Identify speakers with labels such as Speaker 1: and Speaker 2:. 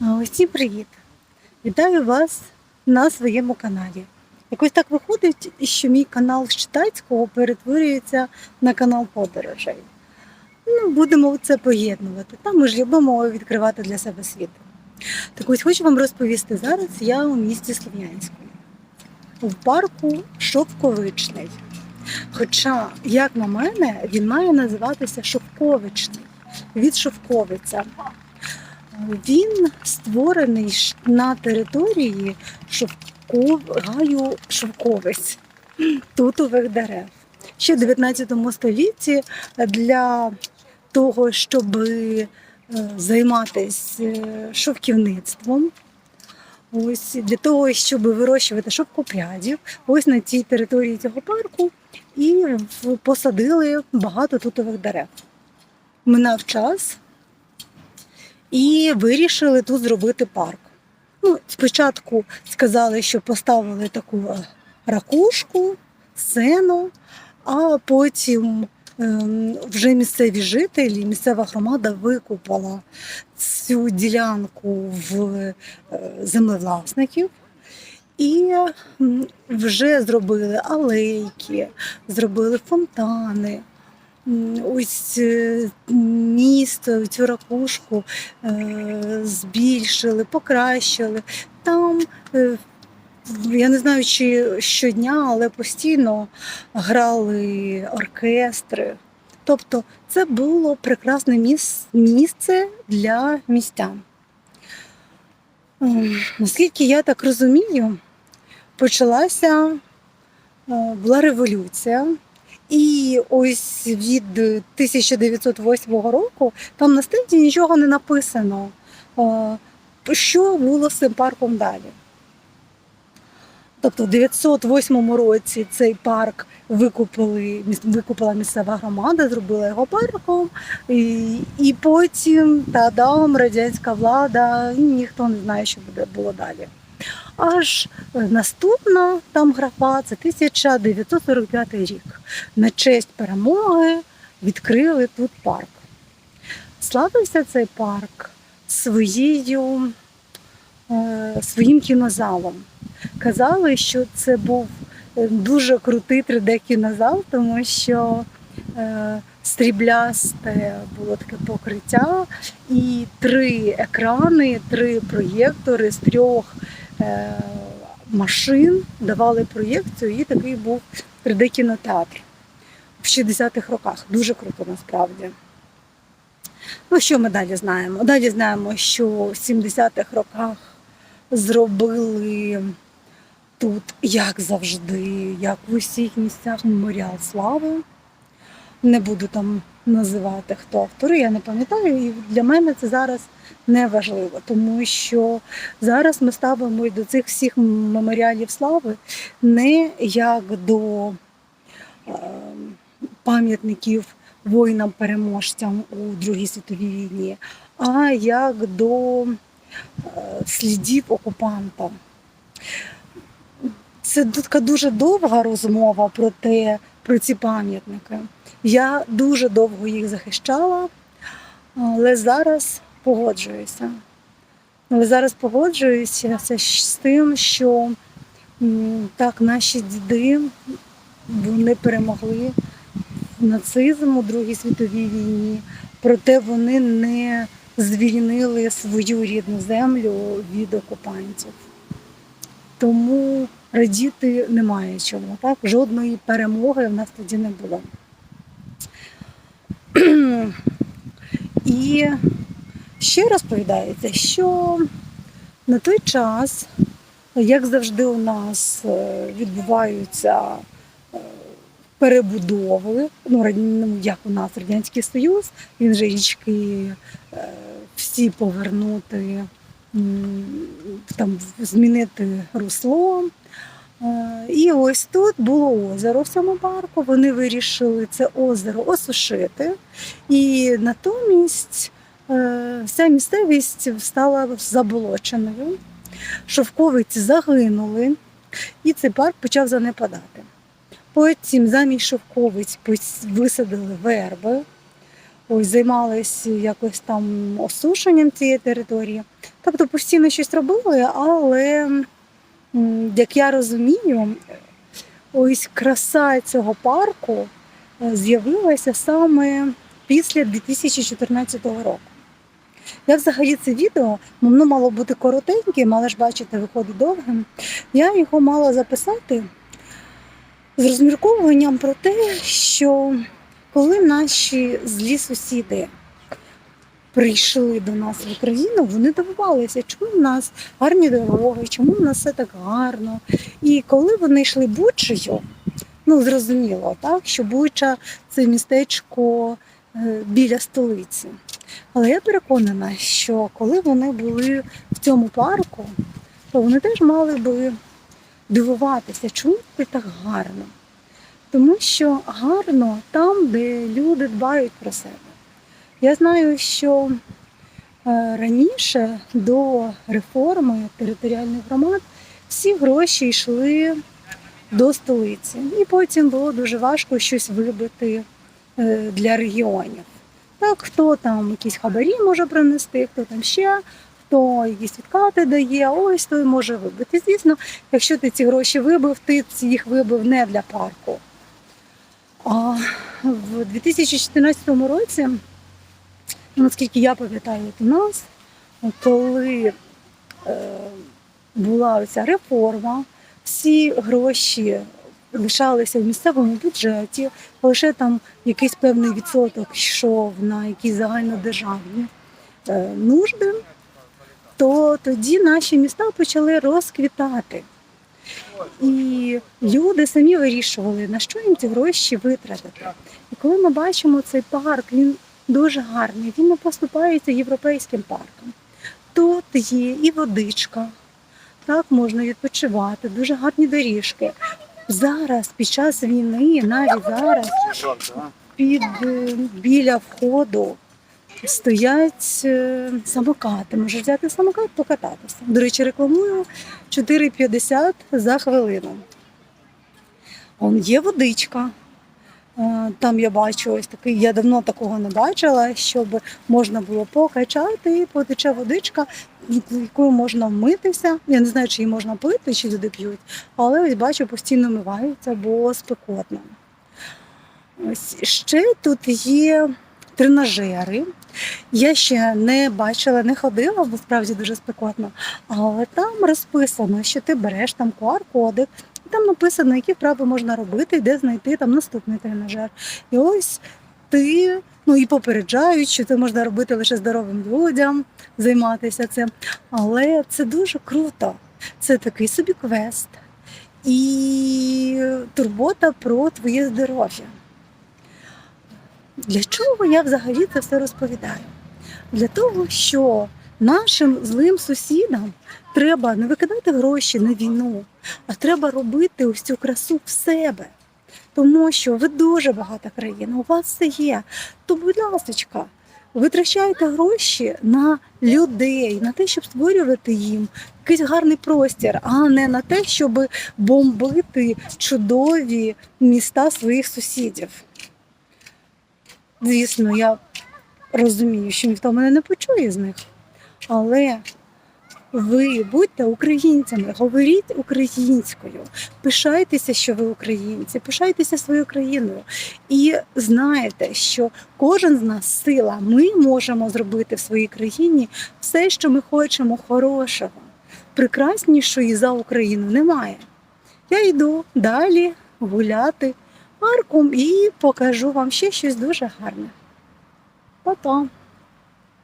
Speaker 1: Усім привіт! Вітаю вас на своєму каналі. Якось так виходить, що мій канал з читацького перетворюється на канал подорожей. Ну, будемо це поєднувати. Та ми ж любимо відкривати для себе світ. Так ось хочу вам розповісти зараз. Я у місті Слов'янську, в парку Шовковичний. Хоча, як на мене, він має називатися Шовковичний від Шовковиця. Він створений на території шовков... гаю шовковиць тутових дерев. Ще в 19 столітті для того, щоб займатися шовківництвом, ось для того, щоб вирощувати шовкопрядів, ось на цій території цього парку і посадили багато тутових дерев. Минав час, і вирішили тут зробити парк. Ну, спочатку сказали, що поставили таку е, ракушку, сцену, а потім ем, вже місцеві жителі, місцева громада викупала цю ділянку в е, землевласників. І вже зробили алейки, зробили фонтани. Ось е, місто, цю ракушку е, збільшили, покращили. Там е, я не знаю, чи щодня, але постійно грали оркестри. Тобто це було прекрасне місце для містян. Ем, Наскільки я так розумію, почалася була революція. І ось від 1908 року там на стенді нічого не написано, е, що було з цим парком далі. Тобто в 908 році цей парк викупили, викупила місцева громада, зробила його парком, і, і потім тадам, радянська влада, ніхто не знає, що буде було далі. Аж наступна там графа це 1945 рік. На честь перемоги відкрили тут парк. Славився цей парк своєю, е, своїм кінозалом. Казали, що це був е, дуже крутий 3D-кінозал, тому що е, стріблясте було таке покриття, і три екрани, три проєктори з трьох е, машин давали проєкцію, і такий був 3D-кінотеатр в 60-х роках. Дуже круто насправді. Ну, що ми далі знаємо? Далі знаємо, що в 70-х роках зробили тут, як завжди, як в усіх місцях, меморіал слави. Не буду там називати, хто автори, я не пам'ятаю. І для мене це зараз не важливо, тому що зараз ми ставимо до цих всіх меморіалів слави не як до е, пам'ятників воїнам-переможцям у Другій світовій війні, а як до е, слідів окупанта. Це така дуже довга розмова про те, про ці пам'ятники. Я дуже довго їх захищала, але зараз погоджуюся. Але зараз погоджуюся з тим, що так, наші діди вони перемогли нацизм у Другій світовій війні, проте вони не звільнили свою рідну землю від окупантів. Тому радіти немає чому. Так? Жодної перемоги в нас тоді не було. І ще розповідається, що на той час, як завжди, у нас е, відбуваються е, перебудови, ну, ну, як у нас Радянський Союз, він же річки е, всі повернути, там, змінити русло. Е, І ось тут було озеро в цьому парку. Вони вирішили це озеро осушити, і натомість е, вся місцевість стала заболоченою. Шовковиці загинули, і цей парк почав занепадати. Потім замість шовковиць висадили верби, ось займалися якось там осушенням цієї території. Тобто постійно щось робили, але, як я розумію, ось краса цього парку е, з'явилася саме після 2014 року. Я взагалі це відео, воно мало бути коротеньким, але ж бачите, виходить довгим. Я його мала записати з розмірковуванням про те, що коли наші злі сусіди прийшли до нас в Україну, вони дивувалися, чому в нас гарні дороги, чому в нас все так гарно. І коли вони йшли Бучею, ну зрозуміло, так, що Буча це містечко е, біля столиці. Але я переконана, що коли вони були в цьому парку, то вони теж мали би дивуватися, чому це так гарно. Тому що гарно там, де люди дбають про себе. Я знаю, що е, раніше до реформи територіальних громад всі гроші йшли до столиці. І потім було дуже важко щось вибити е, для регіонів. Так, хто там якісь хабарі може принести, хто там ще, хто якісь відкати дає, ось той може вибити. Звісно, якщо ти ці гроші вибив, ти їх вибив не для парку. А в 2014 році, наскільки я пам'ятаю, у нас, коли е, була ця реформа, всі гроші лишалися в місцевому бюджеті, лише там якийсь певний відсоток йшов на якісь загальнодержавні е, нужди, то тоді наші міста почали розквітати. І люди самі вирішували, на що їм ці гроші витратити. І коли ми бачимо цей парк, він дуже гарний, він не поступається європейським парком. Тут є і водичка, так можна відпочивати, дуже гарні доріжки. Зараз, під час війни, навіть зараз, під е, біля входу стоять е, самокати. Можеш взяти самокат, покататися. До речі, рекламую 4,50 за хвилину. Он є водичка. Е, Там я бачу ось такий, я давно такого не бачила, щоб можна було покачати і потече водичка, якою можна вмитися. Я не знаю, чи її можна пити, чи люди п'ють, але ось бачу, постійно миваються, бо спекотно. Ось ще тут є тренажери. Я ще не бачила, не ходила, бо справді дуже спекотно. Але там розписано, що ти береш там QR-кодик, і там написано, які вправи можна робити, де знайти там наступний тренажер. І ось ти, ну і попереджають, що це можна робити лише здоровим людям, займатися цим. Але це дуже круто. Це такий собі квест і турбота про твоє здоров'я. Для чого я взагалі це все розповідаю? Для того, що нашим злим сусідам треба не викидати гроші на війну, а треба робити ось цю красу в себе. Тому що ви дуже багата країна, у вас все є. То, будь ласка, витрачайте гроші на людей, на те, щоб створювати їм якийсь гарний простір, а не на те, щоб бомбити чудові міста своїх сусідів. Звісно, я розумію, що ніхто мене не почує з них. Але ви будьте українцями, говоріть українською, пишайтеся, що ви українці, пишайтеся своєю країною. І знаєте, що кожен з нас сила, ми можемо зробити в своїй країні все, що ми хочемо, хорошого. Прекраснішої за Україну немає. Я йду далі гуляти парком і покажу вам ще щось дуже гарне. Па-па!